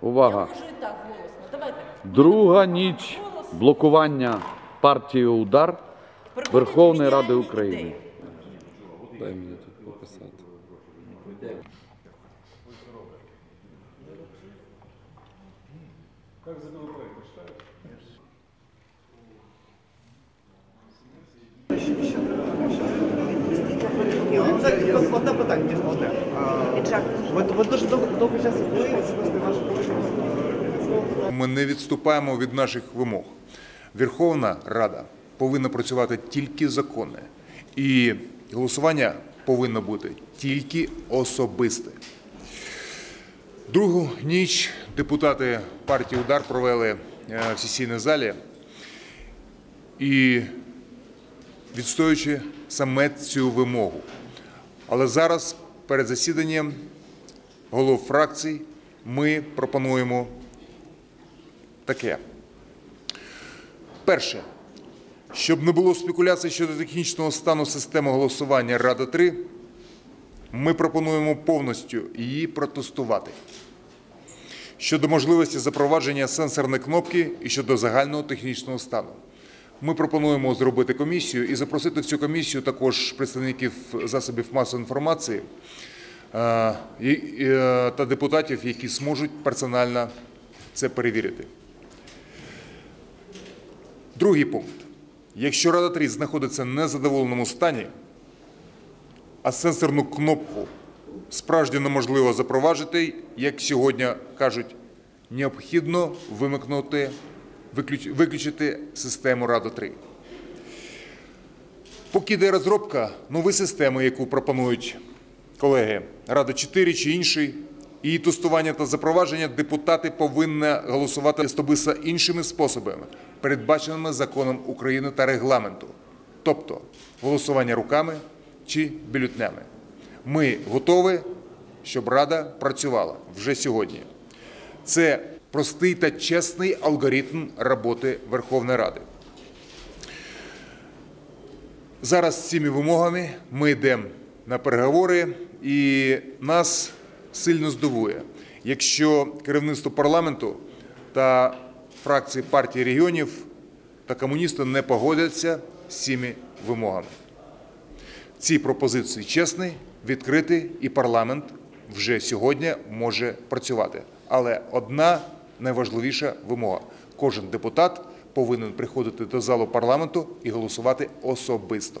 Увага! Друга ніч блокування партії Удар Верховної Ради України. Дай мені тут пописати. Ні, одне питання, дійсно одне. Ви, ви дуже довго, довгий час особисто вашу Ми не відступаємо від наших вимог. Верховна Рада повинна працювати тільки законне, і голосування повинно бути тільки особисте. Другу ніч депутати партії Удар провели е, в сесійній залі і відстоюючи саме цю вимогу. Але зараз перед засіданням голов фракцій ми пропонуємо таке. Перше, щоб не було спекуляцій щодо технічного стану системи голосування Рада 3, ми пропонуємо повністю її протестувати. Щодо можливості запровадження сенсорної кнопки і щодо загального технічного стану. Ми пропонуємо зробити комісію і запросити в цю комісію також представників засобів масової інформації е, е, та депутатів, які зможуть персонально це перевірити. Другий пункт. Якщо Рада 3 знаходиться в незадоволеному стані, а сенсорну кнопку справді неможливо запровадити, як сьогодні кажуть, необхідно вимикнути, виключити систему Рада 3. Поки йде розробка нової системи, яку пропонують колеги Рада 4 чи інші, її тестування та запровадження депутати повинні голосувати особисто іншими способами, передбаченими законом України та регламенту, тобто голосування руками чи бюлетнями. Ми готові, щоб Рада працювала вже сьогодні. Це простий та чесний алгоритм роботи Верховної Ради. Зараз з цими вимогами ми йдемо на переговори, і нас сильно здивує, якщо керівництво парламенту та фракції партії регіонів та комуністи не погодяться з цими вимогами. Ці пропозиції чесні, відкриті, і парламент вже сьогодні може працювати. Але одна найважливіша вимога: кожен депутат повинен приходити до залу парламенту і голосувати особисто.